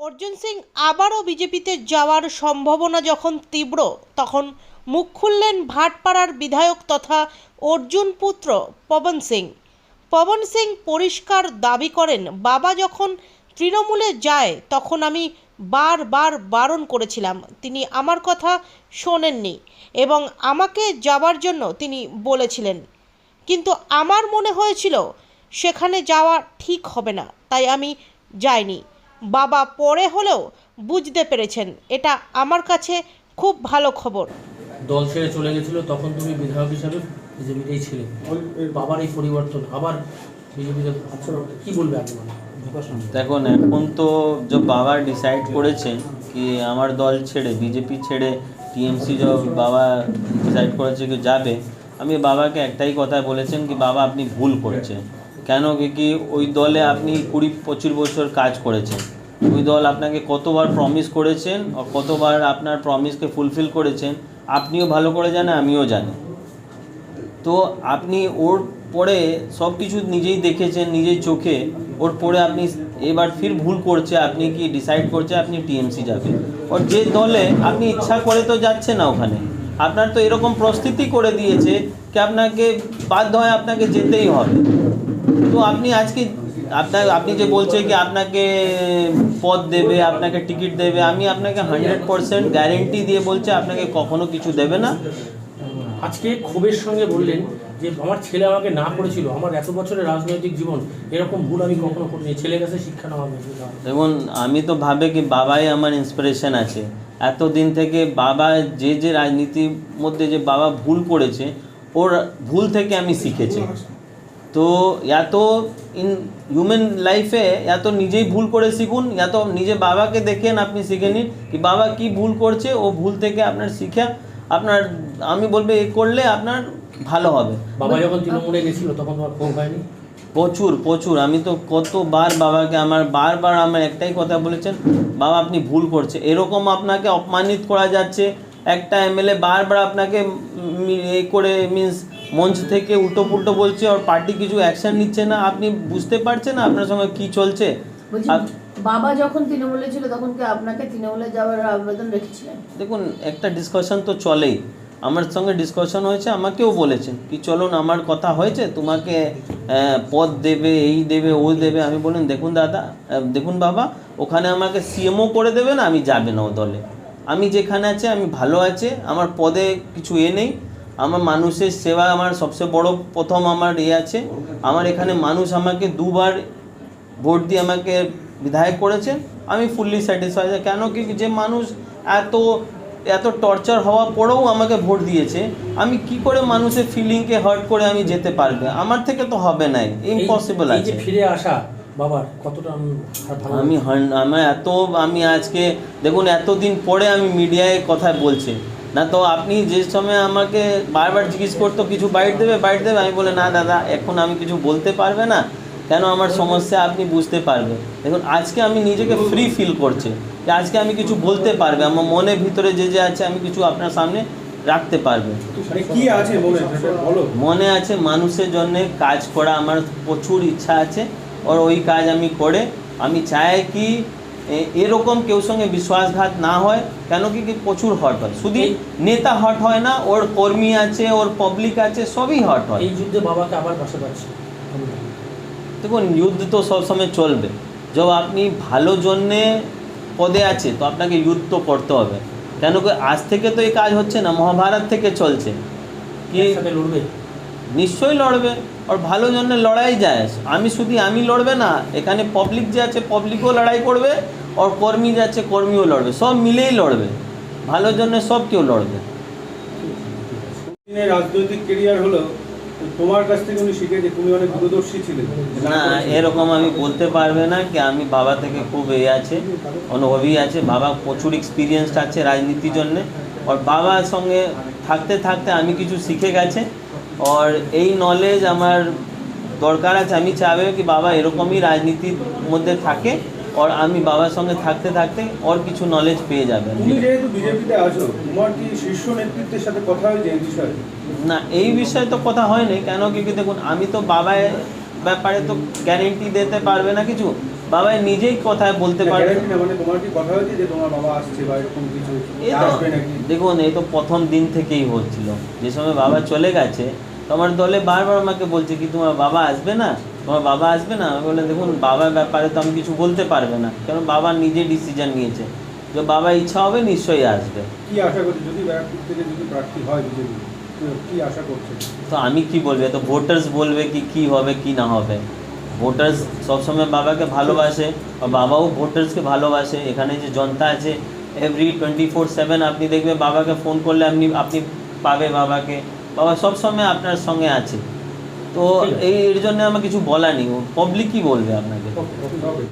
অর্জুন সিং আবারও বিজেপিতে যাওয়ার সম্ভাবনা যখন তীব্র, তখন মুখ খুললেন ভাটপাড়ার বিধায়ক তথা অর্জুন পুত্র পবন সিং। পবন সিং পরিষ্কার দাবি করেন, বাবা যখন তৃণমূলে যায়, তখন আমি বারবার বারণ করেছিলাম। তিনি আমার কথা শোনেননি এবং আমাকে যাওয়ার জন্য তিনি বলেছিলেন। কিন্তু আমার মনে হয়েছিল, সেখানে যাওয়া ঠিক হবে না, তাই আমি যাইনি। বাবা পরে হলেও বুঝতে পেরেছেন। এটা আমার কাছে খুব ভালো খবর। দল ছেড়ে চলে গেছিল তখন তুমি বিধায়ক হিসাবে বিজেপিতেই ছিলে। বাবার এই পরিবর্তন আবার বিজেপিতে কি বলবে আপনি দেখুন এখন তো যে বাবা ডিসাইড করেছে কি আমার দল ছেড়ে বিজেপি ছেড়ে টিএমসি যে বাবা ডিসাইড করেছে কি যাবে আমি বাবাকে একটাই কথা বলেছেন কি বাবা আপনি ভুল করেছেন। কেন? কি ওই দলে আপনি কুড়ি, পঁচিশ বছর কাজ করেছেন। ওই দল আপনাকে কতবার প্রমিস করেছেন কতবার আপনার প্রমিসকে ফুলফিল করেছেন, আপনিও ভালো করে জানেন, আমিও জানি। তো আপনি ওর পরে সব কিছু নিজেই দেখেছেন নিজেই চোখে। ওর পরে আপনি এবার ফির ভুল করছে, আপনি কি ডিসাইড করছে, আপনি টিএমসি যাবেন। ওর যে দলে আপনি ইচ্ছা করে তো যাচ্ছে না ওখানে। আপনার তো এরকম প্রস্তুতি করে দিয়েছে, কি আপনাকে বাধ্য হয় আপনাকে যেতেই হবে। তো আপনি আজকে আপনার আপনি যে বলছেন কি আপনাকে পদ দেবে আপনাকে টিকিট দেবে আমি আপনাকে হান্ড্রেড পারসেন্ট গ্যারেন্টি দিয়ে বলছে আপনাকে কখনো কিছু দেবে না। আজকে ক্ষোভের সঙ্গে বললেন যে আমার ছেলে আমাকে না করেছিল আমার এত বছরের রাজনৈতিক জীবন এরকম ভুল আমি কখনো করিনি। ছেলে কাছে শিক্ষা নেওয়া দেখুন আমি তো ভাবে কি বাবাই আমার ইন্সপিরেশন আছে। এতদিন থেকে বাবা যে যে রাজনীতির মধ্যে যে বাবা ভুল করেছে ওর ভুল থেকে আমি শিখেছি। তো এত ইন হিউম্যান লাইফে এত নিজেই ভুল করে শিখুন এত নিজে বাবাকে দেখেন আপনি শিখে নিন কি বাবা কি ভুল করছে ও ভুল থেকে আপনার শিখে আপনার আমি বলব এ করলে আপনার ভালো হবে। বাবা যখন তৃণমূলে গেছিল তখন তোমার ক্ষোভ হয়নি? প্রচুর প্রচুর। আমি তো কতবার বাবাকে আমার বারবার আমার একটাই কথা বলেছেন বাবা আপনি ভুল করছে। এরকম আপনাকে অপমানিত করা যাচ্ছে। একটা এমএলএ বারবার আপনাকে এ করে মিন্স মঞ্চ থেকে উল্টো পুল্টো বলছে আর পার্টি কিছু অ্যাকশন নিচ্ছে না। আপনি বুঝতে পারছেন না আপনার সঙ্গে কি চলছে? বাবা যখন তৃণমূলে ছিল তখন কি আপনাকে তৃণমূলে যাওয়ার আবেদন রেখেছিলেন? দেখুন একটা ডিসকাশন তো চলেই। আমার সঙ্গে ডিসকাশন হয়েছে আমাকেও বলেছেন কি চলুন আমার কথা হয়েছে তোমাকে পদ দেবে এই দেবে ও দেবে। আমি বলুন দেখুন দাদা দেখুন বাবা ওখানে আমাকে সিএমও করে দেবে না আমি যাবে না ও দলে। আমি যেখানে আছে আমি ভালো আছে আমার পদে কিছু এ নেই। আমার মানুষের সেবা আমার সবচেয়ে বড় প্রথম আমার ইয়ে আছে। আমার এখানে মানুষ আমাকে দুবার ভোট দিয়ে আমাকে বিধায়ক করেছেন আমি ফুললি স্যাটিসফাই কেন কি যে মানুষ এত এত টর্চার হওয়া পরেও আমাকে ভোট দিয়েছে। আমি কি করে মানুষের ফিলিংকে হার্ট করে আমি যেতে পারবে? আমার থেকে তো হবে না ইম্পসিবল আছে। ফিরে আসা বাবার কতটা আমি আমি আমার এত আমি আজকে দেখুন এতদিন পরে আমি মিডিয়ায় কথা বলছি। না তো আপনি যে সময় আমাকে বারবার জিজ্ঞেস করতো কিছু বাইট দেবে বাইট দেবে? আমি বলে না দাদা এখন আমি কিছু বলতে পারবে না। কেন আমার সমস্যা আপনি বুঝতে পারবে দেখুন আজকে আমি নিজেকে ফ্রি ফিল করছি। যে আজকে আমি কিছু বলতে পারবে আমার মনের ভিতরে যে যে আছে আমি কিছু আপনার সামনে রাখতে পারবে। মানে কি আছে মনে মনে আছে মানুষের জন্য কাজ করা আমার প্রচুর ইচ্ছা আছে ওর ওই কাজ আমি করে আমি চাই কি এরকম কেউ সঙ্গে বিশ্বাসঘাত না হয় কেন কি কি প্রচুর হট হয়। শুধু নেতা হট হয় না ওর কর্মী আছে ওর পাবলিক আছে সবই হট হয়। এই যুদ্ধে বাবাকে আবার পাশে পাচ্ছি। দেখুন যুদ্ধ তো সবসময় চলবে। যখন আপনি ভালো জন্যে পদে আছে তো আপনাকে যুদ্ধ তো করতে হবে। কেন কি আজ থেকে তো এই কাজ হচ্ছে না মহাভারত থেকে চলছে। কি লড়বে? নিশ্চয়ই লড়বে। আর ভালো জন্য লড়াই যায়। আমি শুধু আমি লড়বে না এখানে পাবলিক যে আছে পাবলিকও লড়াই করবে আর কর্মী যে আছে কর্মীও লড়বে। সব মিলেই লড়বে। ভালোর জন্য সব কেউ লড়বে। রাজনৈতিক কেরিয়ার হলো তোমার কাছ থেকে উনি শিখে যে তুমি অনেক দূরদর্শী ছিলেন না এরকম আমি বলতে পারবে না কি আমি বাবা থেকে খুব এ আছে অনুভবী আছে বাবা প্রচুর এক্সপিরিয়েন্সড আছে রাজনীতির জন্যে। আর বাবার সঙ্গে থাকতে থাকতে আমি কিছু শিখে গেছে। আর এই নলেজ আমার দরকার আছে আমি চাইবে কি বাবা এরকমই রাজনীতির মধ্যে থাকে আর আমি বাবার সঙ্গে থাকতে থাকতে ওর কিছু নলেজ পেয়ে যাবেন তুমি যেহেতু বিজেপিতে আছো তোমার কি শীর্ষ নেতৃত্বের সাথে কথা হয়েছে এই বিষয়ে না এই বিষয়ে তো কথা হয়নি কেন কি দেখুন আমি তো বাবার ব্যাপারে তো গ্যারেন্টি দিতে পারবে না কিছু বাবা নিজেই কথায় বলতে পারবে মানে দেখুন এই তো প্রথম দিন থেকেই হচ্ছিল। যে সময় বাবা চলে গেছে তো আমার দলে বারবার আমাকে বলছে কি তোমার বাবা আসবে না? তোমার বাবা আসবে না? আমি বলে দেখুন বাবার ব্যাপারে তো আমি কিছু বলতে পারবে না। কারণ বাবা নিজে ডিসিশন নিয়েছে। যে বাবা ইচ্ছা হবে নিশ্চয়ই আসবে। কি আশা করছে? যদি ব্যারাকপুর থেকে যদি প্রার্থী হয় বিজেপি কি আশা করছে? তো আমি কি বলব? তো ভোটার্স বলবে কি কি হবে কি না হবে। ভোটার্স সবসময় বাবাকে ভালোবাসে আর বাবাও ভোটার্সকে ভালোবাসে। এখানে যে জনতা আছে এভরি টোয়েন্টি ফোর সেভেন আপনি দেখবে বাবাকে ফোন করলে আপনি আপনি পাবে বাবাকে। বাবা সবসময় আপনার সঙ্গে আছে। তো এই এর জন্য আমার কিছু বলা নেই। পাবলিক কি বলবে আপনাকে।